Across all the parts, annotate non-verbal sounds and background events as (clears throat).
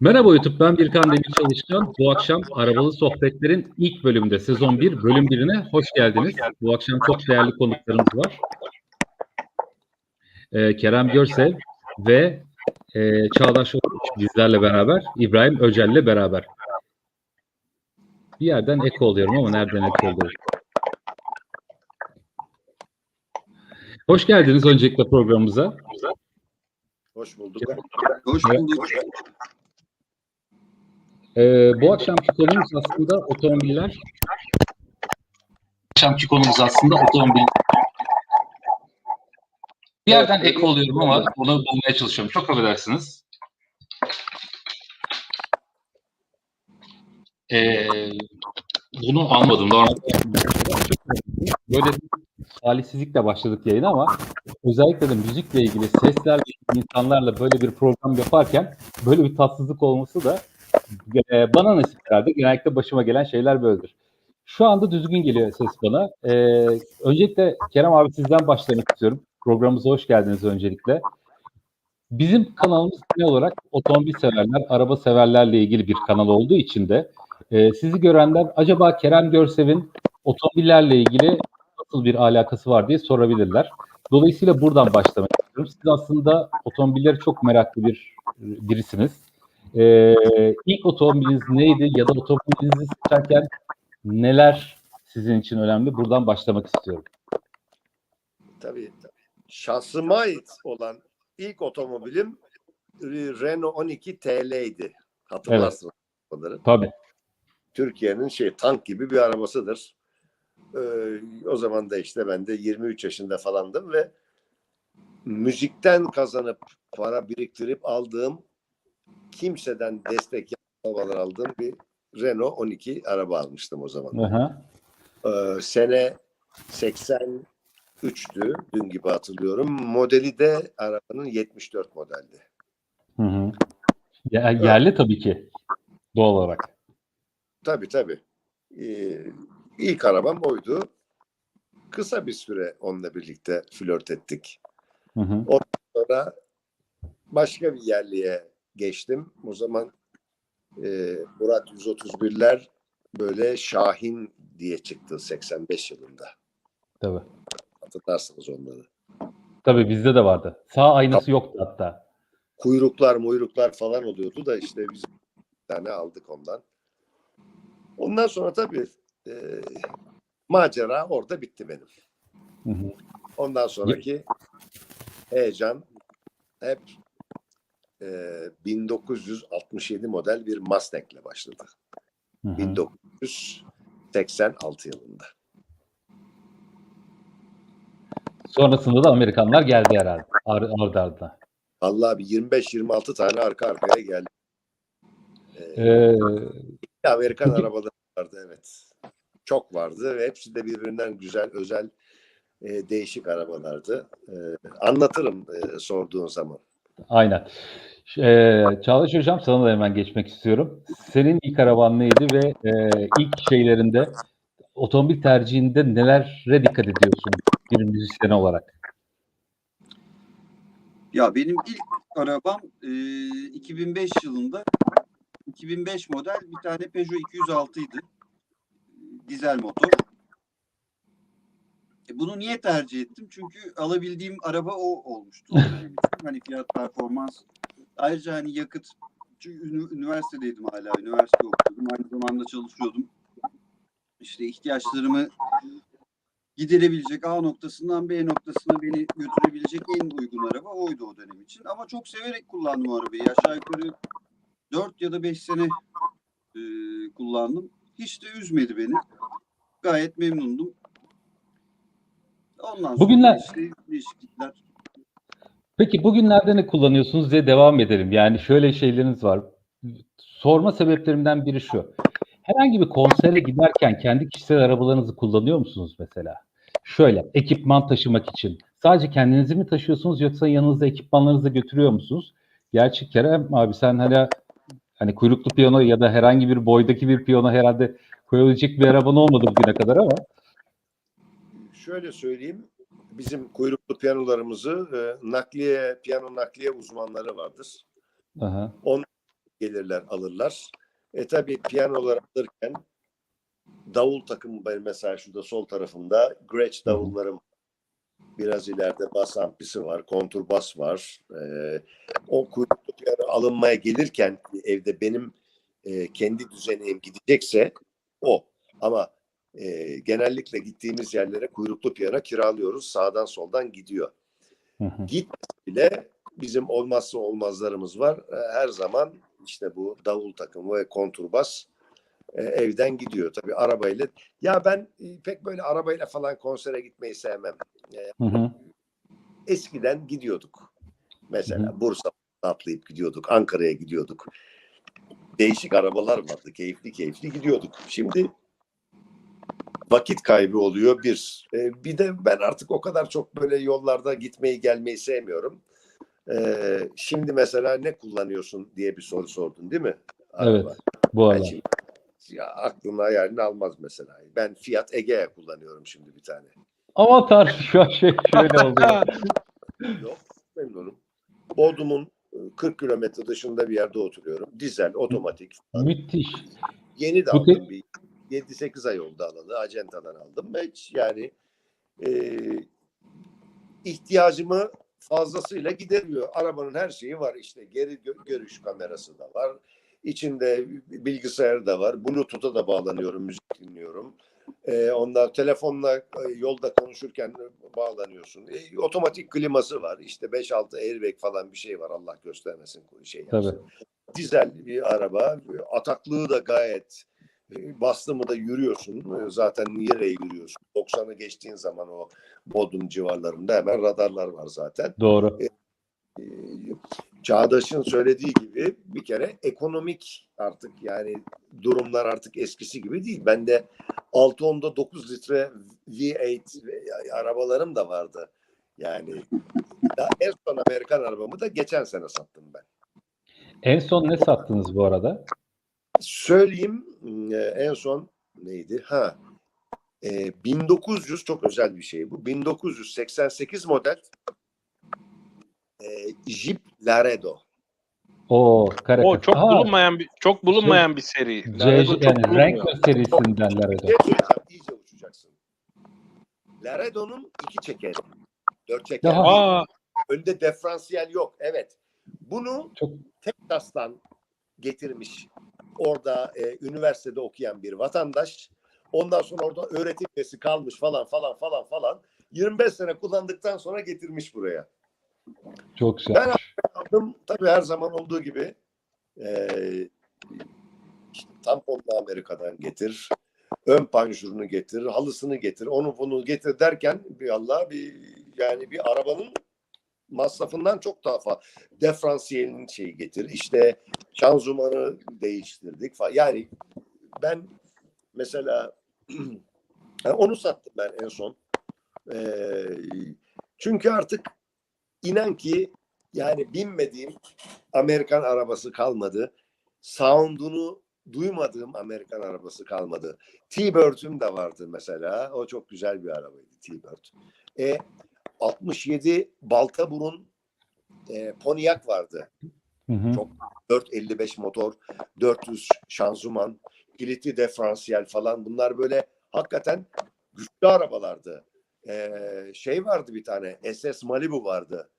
Merhaba YouTube, ben Birkan Demir Çalışkan. Bu akşam Arabalı Sohbetler'in ilk bölümünde, sezon 1, bölüm 1'ine hoş geldiniz. Bu akşam çok değerli konuklarımız var. Ee, Kerem Görsev ve e, Çağdaş Oruç bizlerle beraber, İbrahim Öcel'le beraber. Bir yerden eko oluyorum ama nereden eko oluyorum? Hoş geldiniz öncelikle programımıza. Hoş bulduk. Hoş bulduk. Ee, bu akşamki konumuz aslında otomobiller. akşamki konumuz aslında otomobil. Bir yerden ek oluyorum ama onu bulmaya çalışıyorum. Çok affedersiniz. Ee, bunu anladım. Normal. Böyle talihsizlikle başladık yayına ama özellikle de müzikle ilgili ilgili insanlarla böyle bir program yaparken böyle bir tatsızlık olması da e, bana nasip herhalde. Genellikle başıma gelen şeyler böyledir. Şu anda düzgün geliyor ses bana. E, öncelikle Kerem abi sizden başlamak istiyorum. Programımıza hoş geldiniz öncelikle. Bizim kanalımız genel olarak otomobil severler, araba severlerle ilgili bir kanal olduğu için de e, sizi görenler acaba Kerem Görsev'in otomobillerle ilgili nasıl bir alakası var diye sorabilirler. Dolayısıyla buradan başlamak istiyorum. Siz aslında otomobilleri çok meraklı bir birisiniz. Ee, ilk otomobiliniz neydi ya da otomobilinizi seçerken neler sizin için önemli? Buradan başlamak istiyorum. Tabii. Şahsıma ait olan ilk otomobilim Renault 12 TL'ydi. Hatırlarsınız onları. Tabii. Türkiye'nin şey tank gibi bir arabasıdır. Ee, o zaman da işte ben de 23 yaşında falandım ve müzikten kazanıp para biriktirip aldığım kimseden destek arabalar aldığım bir Renault 12 araba almıştım o zaman. Aha. Ee, sene 83'tü dün gibi hatırlıyorum. Modeli de arabanın 74 modeldi. Hı hı. Ya- yerli tabii ki. Doğal olarak. Tabii tabii. Ee, ilk arabam oydu. Kısa bir süre onunla birlikte flört ettik. Hı hı. Sonra başka bir yerliye geçtim. O zaman e, Murat 131'ler böyle Şahin diye çıktı 85 yılında. Tabii. Hatırlarsınız onları. Tabii bizde de vardı. Sağ aynası yoktu hatta. kuyruklar muyruklar falan oluyordu da işte biz bir tane aldık ondan. Ondan sonra tabii e, macera orada bitti benim. Hı hı. Ondan sonraki heyecan hep e, 1967 model bir Mustang'le başladı. Hı hı. 1986 yılında. Sonrasında da Amerikanlar geldi herhalde. Ar ardı ardına. Vallahi bir 25-26 tane arka arkaya geldi. E, Ee, Amerikan arabaları vardı evet. Çok vardı ve hepsi de birbirinden güzel, özel, e, değişik arabalardı. E, anlatırım e, sorduğun zaman. Aynen. Ee, Çağdaş Hocam sana da hemen geçmek istiyorum. Senin ilk araban neydi ve e, ilk şeylerinde otomobil tercihinde nelere dikkat ediyorsun bir müzisyen olarak? Ya benim ilk arabam e, 2005 yılında 2005 model bir tane Peugeot 206 idi. Dizel motor. E, bunu niye tercih ettim? Çünkü alabildiğim araba o olmuştu. (laughs) hani fiyat performans. Ayrıca hani yakıt. Çünkü üniversitedeydim hala. Üniversite okuyordum. Aynı zamanda çalışıyordum. İşte ihtiyaçlarımı giderebilecek A noktasından B noktasına beni götürebilecek en uygun araba oydu o dönem için. Ama çok severek kullandım arabayı. Aşağı yukarı 4 ya da 5 sene e, kullandım. Hiç de üzmedi beni. Gayet memnundum. Ondan sonra Bugünler- işte değişiklikler. Peki bugünlerde ne kullanıyorsunuz diye devam edelim. Yani şöyle şeyleriniz var. Sorma sebeplerimden biri şu. Herhangi bir konsere giderken kendi kişisel arabalarınızı kullanıyor musunuz mesela? Şöyle ekipman taşımak için. Sadece kendinizi mi taşıyorsunuz yoksa yanınızda ekipmanlarınızı götürüyor musunuz? Gerçi Kerem abi sen hala hani kuyruklu piyano ya da herhangi bir boydaki bir piyano herhalde koyabilecek bir araban olmadı bugüne kadar ama. Şöyle söyleyeyim. bizim kuyruklu piyanolarımızı e, nakliye, piyano nakliye uzmanları vardır. Aha. Gelirler, alırlar. E tabii piyanoları alırken davul takımı benim mesela şurada sol tarafımda Gretsch davullarım biraz ileride bas ampisi var, kontur bas var. Ee, o kuyruklu piyano alınmaya gelirken evde benim e, kendi düzeneğim gidecekse o. Ama e, genellikle gittiğimiz yerlere kuyruklu piyano kiralıyoruz. Sağdan soldan gidiyor. Hı hı. Gitmese bile bizim olmazsa olmazlarımız var. E, Her zaman işte bu davul takımı ve konturbas e, evden gidiyor. Tabii arabayla. Ya ben e, pek böyle arabayla falan konsere gitmeyi sevmem. E, Hı hı. Eskiden gidiyorduk. Mesela Hı Bursa'dan atlayıp gidiyorduk. Ankara'ya gidiyorduk. Değişik arabalar vardı. Keyifli keyifli gidiyorduk. Şimdi vakit kaybı oluyor bir. E, bir de ben artık o kadar çok böyle yollarda gitmeyi gelmeyi sevmiyorum. E, şimdi mesela ne kullanıyorsun diye bir soru sordun değil mi? Evet. Araba. Bu Ben arada. şimdi, ya aklına hayalini almaz mesela. Ben Fiat Egea kullanıyorum şimdi bir tane. Avatar şu an şey şöyle oldu. Yok memnunum. Bodrum'un 40 kilometre dışında bir yerde oturuyorum. Dizel, otomatik. Müthiş. Yeni de aldım bir 7-8 ay oldu alalı. Acenta'dan aldım. Ve hiç yani e, ihtiyacımı fazlasıyla gideriyor. Arabanın her şeyi var işte. Geri gö- görüş kamerası da var. İçinde bilgisayar da var. Bluetooth'a da bağlanıyorum, müzik dinliyorum. E, ondan telefonla e, yolda konuşurken bağlanıyorsun. E, otomatik kliması var. İşte 5-6 airbag falan bir şey var. Allah göstermesin şey yapsın Tabii. dizel bir araba. Ataklığı da gayet e, bastı mı da yürüyorsun. E, Zaten nereye yürüyorsun? 90'ı geçtiğin zaman o Bodrum civarlarında hemen radarlar var zaten. Doğru. E, Çağdaş'ın söylediği gibi bir kere ekonomik artık yani durumlar artık eskisi gibi değil. Ben de 6 onda 9 litre V8 ve- arabalarım da vardı. Yani en son Amerikan arabamı da geçen sene sattım ben. En son ne sattınız bu arada? söyleyeyim e, en son neydi? Ha. E, 1900 çok özel bir şey bu. 1988 model e, Jeep Laredo. O kare. O çok Aha, bulunmayan bir çok bulunmayan bir seri. C- Laredo çok yani. Wrangler serisinden Laredo. İyice uçacaksın. Laredo'nun iki çekeri. Dört çeker. Daha- değil. Aa, Önde diferansiyel yok. Evet. Bunu Çok- Texas'tan getirmiş orada e, üniversitede okuyan bir vatandaş. Ondan sonra orada öğretim üyesi kalmış falan falan falan falan. 25 sene kullandıktan sonra getirmiş buraya. Çok güzel. Ben aldım. Tabii her zaman olduğu gibi e, işte tamponlu Amerika'dan getir. Ön panjurunu getir, halısını getir, onu bunu getir derken bir Allah bir yani bir arabanın masrafından çok daha fazla. Diferansiyelin şeyi getir. İşte şanzımanı değiştirdik falan. Yani ben mesela (clears throat) yani onu sattım ben en son. Ee, çünkü artık inan ki yani binmediğim Amerikan arabası kalmadı. Sound'unu duymadığım Amerikan arabası kalmadı. T-Bird'üm de vardı mesela. O çok güzel bir arabaydı T-Bird. E, 67 balta burun e, Pontiac vardı. Hı hı. Çok 455 motor, 400 şanzıman, kilitli diferansiyel falan. Bunlar böyle hakikaten güçlü arabalardı. E, şey vardı bir tane SS Malibu vardı.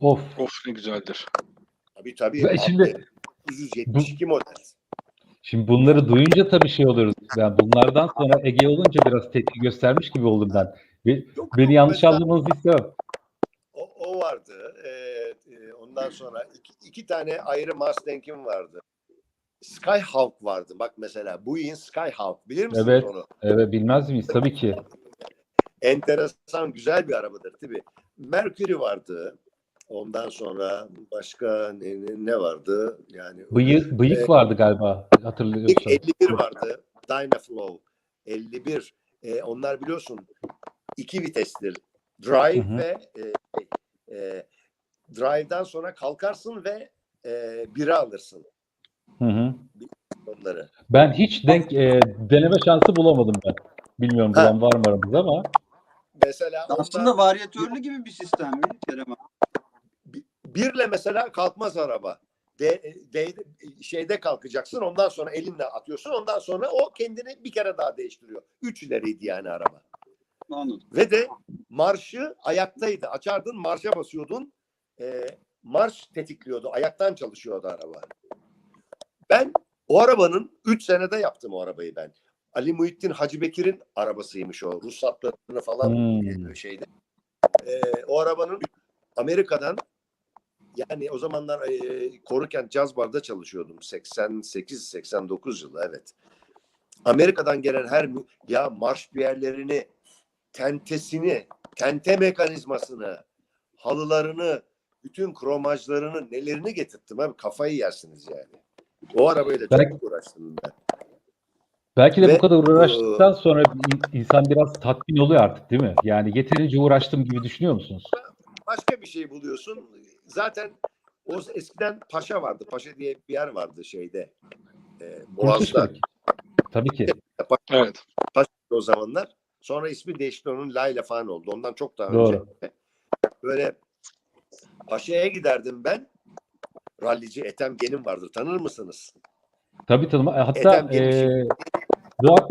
Of. of ne güzeldir. Tabii tabii. Ben şimdi- 972 model. Şimdi bunları duyunca tabii şey oluyoruz. Ben bunlardan sonra Ege olunca biraz tepki göstermiş gibi oldum ben. Be- Yok, beni yanlış anlamanızı istemem. O, o vardı. Ee, ondan sonra iki, iki tane ayrı Mustang'im vardı. Skyhawk vardı. Bak mesela Buick'in Skyhawk. Bilir misiniz Evet. onu? Evet bilmez miyiz? Tabii ki. Enteresan, güzel bir arabadır tabii. Mercury vardı. Ondan sonra başka ne, ne- vardı? Yani Bıyık, bıyık Evet. vardı galiba İlk hatırlıyorsan. 51 vardı. Dynaflow. 51. Ee, onlar biliyorsun iki vitestir. Drive Hı hı. ve e, e, drive'dan sonra kalkarsın ve e, biri alırsın Hı hı. onları. Ben hiç denk e, deneme şansı bulamadım ben. Bilmiyorum Ha. bulan var mı aramızda ama. Mesela onda Aslında varyatörlü gibi bir sistem mi Kerem abi? Birle mesela kalkmaz araba. De, de- şeyde kalkacaksın ondan sonra elinle atıyorsun ondan sonra o kendini bir kere daha değiştiriyor. Üç ileriydi yani araba. Anladım. Ve de marşı ayaktaydı. Açardın marşa basıyordun. Ee, marş tetikliyordu. Ayaktan çalışıyordu araba. Ben o arabanın 3 senede yaptım o arabayı ben. Ali Muhittin Hacı Bekir'in arabasıymış o. Ruhsatlarını falan Hmm. şeydi. Ee, o arabanın Amerika'dan yani o zamanlar e, Korukent Caz Bar'da çalışıyordum. 88-89 yılı evet. Amerika'dan gelen her ya marş yerlerini, tentesini, tente mekanizmasını, halılarını, bütün kromajlarını, nelerini getirttim abi. Kafayı yersiniz yani. O arabayla çok Belki- uğraştım ben. Belki de Ve, bu kadar uğraştıktan sonra in- insan biraz tatmin oluyor artık değil mi? Yani yeterince uğraştım gibi düşünüyor musunuz? Başka bir şey buluyorsun. Zaten o eskiden Paşa vardı. Paşa diye bir yer vardı şeyde. E, Boğaz'da. Tabii ki. Evet. Paşa o zamanlar. Sonra ismi değişti onun Layla falan oldu. Ondan çok daha Doğru. önce. Böyle Paşa'ya giderdim ben. Rallici Ethem Genim vardır. Tanır mısınız? Tabii tabii. Hatta Ethem Geniş. e, bu, ak-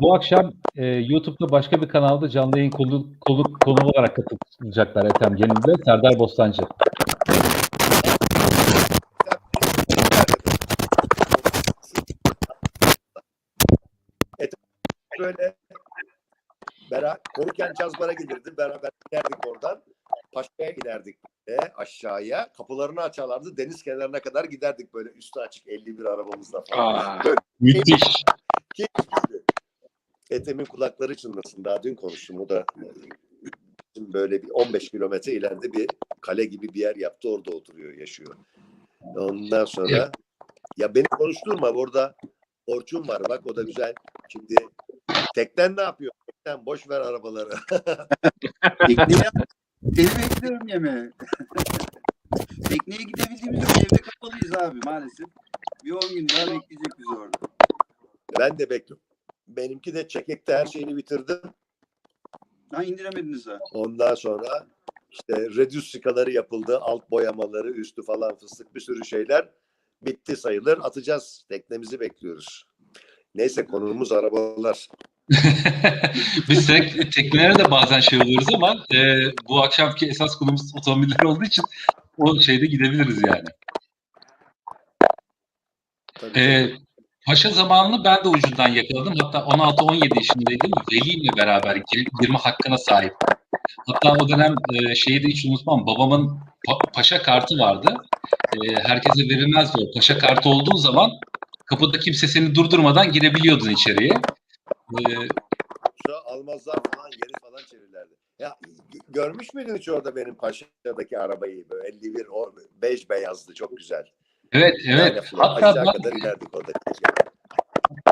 bu akşam e, YouTube'da başka bir kanalda canlı yayın konu, konu, konu olarak katılacaklar Ethem Genil ve Serdar Bostancı. Böyle beraber Koruken Cazbar'a gelirdi. Beraber giderdik oradan. Paşa'ya giderdik böyle aşağıya. Kapılarını açarlardı. Deniz kenarına kadar giderdik böyle üstü açık 51 arabamızla falan. Aa, Müthiş. Keyifliydi. Ethem'in kulakları çınlasın. Daha dün konuştum. O da bizim böyle bir 15 kilometre ileride bir kale gibi bir yer yaptı. Orada oturuyor, yaşıyor. Ondan sonra ya beni konuşturma. Orada Orçun var. Bak o da güzel. Şimdi teknen ne yapıyor? Teknen boş ver arabaları. (laughs) Tekneye seni bekliyorum yemeğe. (laughs) Tekneye gidebildiğimiz için evde kapalıyız abi maalesef. Bir 10 gün daha bekleyecek bizi orada. ben de bekliyorum. Benimki de çekekte her şeyini bitirdim. Ha indiremediniz ha. Ondan sonra işte redüs sikaları yapıldı. Alt boyamaları, üstü falan fıstık bir sürü şeyler bitti sayılır. Atacağız. Teknemizi bekliyoruz. Neyse konumuz arabalar. (laughs) Biz tek, teknelere de bazen şey oluyoruz ama e, bu akşamki esas konumuz otomobiller olduğu için o şeyde gidebiliriz yani. Tabii. E, Paşa zamanını ben de ucundan yakaladım. Hatta 16-17 yaşındaydım. Velimle beraber gir- girme hakkına sahip. Hatta o dönem e, şeyi de hiç unutmam. Babamın pa- paşa kartı vardı. E, herkese verilmezdi o. Paşa kartı olduğun zaman kapıda kimse seni durdurmadan girebiliyordun içeriye. E, almazlar falan geri falan çevirlerdi. Ya görmüş müydün hiç orada benim Paşa'daki arabayı? Böyle 51 o bej beyazdı çok güzel. Evet, evet. Hatta ben, kadar inerdik orada.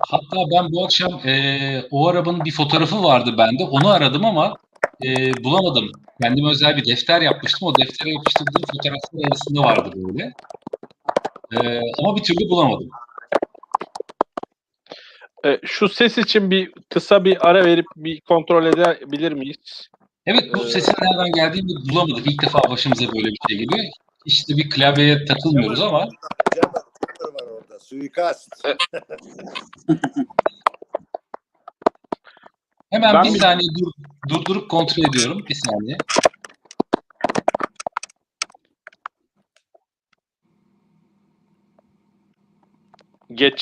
Hatta ben bu akşam eee, o arabanın bir fotoğrafı vardı bende. Onu aradım ama eee, bulamadım. Kendime özel bir defter yapmıştım. O deftere yapıştırdığım fotoğraflar arasında vardı böyle. Eee, ama bir türlü bulamadım. e, şu ses için bir kısa bir ara verip bir kontrol edebilir miyiz? Evet bu sesin nereden geldiğini bulamadık. İlk defa başımıza böyle bir şey geliyor. İşte bir klavyeye takılmıyoruz ama var orada. Suikast. hemen Ben bir bir- saniye dur- durdurup kontrol ediyorum. Bir saniye. Geç